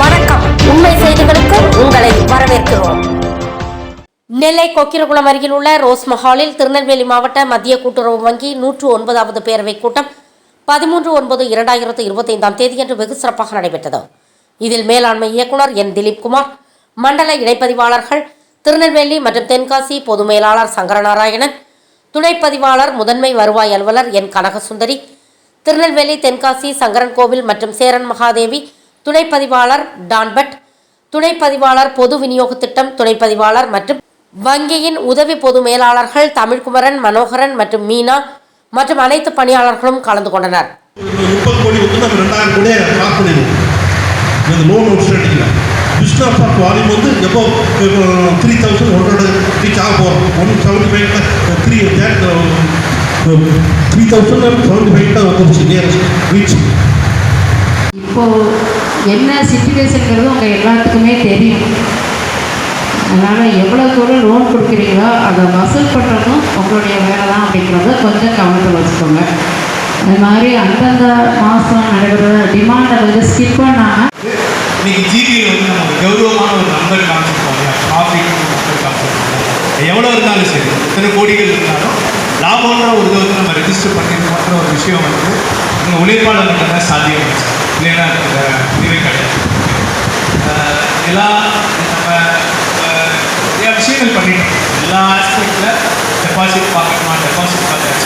வணக்கம். உண்மை செய்திகளுக்கு உங்களை வரவேற்கிறோம். நெல்லை கொக்கிரகுளம் அருகில் உள்ள ரோஸ் மஹாலில் திருநெல்வேலி மாவட்ட மத்திய கூட்டுறவு வங்கி நூற்று ஒன்பதாவது பேரவைக் கூட்டம் பதிமூன்று ஒன்பது இரண்டாயிரத்து இருபத்தைந்தாம் தேதியன்று வெகு சிறப்பாக நடைபெற்றது. இதில் மேலாண்மை இயக்குனர் என் திலீப்குமார் மண்டல இணைப்பதிவாளர்கள் திருநெல்வேலி மற்றும் தென்காசி பொது மேலாளர் சங்கரநாராயணன் துணைப்பதிவாளர் முதன்மை வருவாய் அலுவலர் என் கனகசுந்தரி திருநெல்வேலி தென்காசி சங்கரன் கோவில் மற்றும் சேரன் மகாதேவி துணைப்பதிவாளர் டான்பட் துணைப்பதிவாளர் பொது விநியோக திட்டம் துணைப்பதிவாளர் மற்றும் வங்கியின் உதவி பொது மேலாளர்கள் தமிழ்குமரன் மனோகரன் மற்றும் மீனா மற்றும் அனைத்து பணியாளர்களும் கலந்து கொண்டனர். பிஸ்னஸ் ஆஃப் வால்யூம் வந்து எப்போ three thousand one hundred reach ஆக போகிறோம் ஒன் செவன்ட்டி ஃபைவ்ல த்ரீ த்ரீ தௌசண்ட் செவன்ட்டி ஃபைவ்ல வந்துருச்சு. நியரஸ்ட் ரீச் இப்போ என்ன சுச்சுவேஷனுங்கிறது உங்கள் எல்லாத்துக்குமே தெரியும். அதனால் எவ்வளோ தூரம் லோன் கொடுக்குறீங்களோ அதை வசூல் பண்ணுறதும் உங்களுடைய வேலை தான் அப்படிங்கிறத கொஞ்சம் கவனத்தில் வச்சுக்கோங்க. அது மாதிரி அந்தந்த மாதம் நடைபெற டிமாண்டை வந்து ஸ்கிப் பண்ணாமல் இன்னைக்கு ஜிபியில் வந்து கௌரவமான ஒரு நம்பர் காமிச்சிருப்பாங்க ப்ராஃபிட் நம்பர் காமிச்சிருக்கோம் எவ்வளோ இருந்தாலும் சரி இத்தனை கோடிகள் இருந்தாலும் லாபம்ன்ற ஒரு இதை வந்து நம்ம ரெஜிஸ்டர் பண்ணிருக்கோன்ற ஒரு விஷயம் வந்து எங்கள் உழைப்பாளர்கள் தான் சாத்தியம் வச்சு எல்லா ஆஸ்பெக்டில் டெபாசிட் பார்க்கணுமா டெபாசிட் பார்த்தாச்சு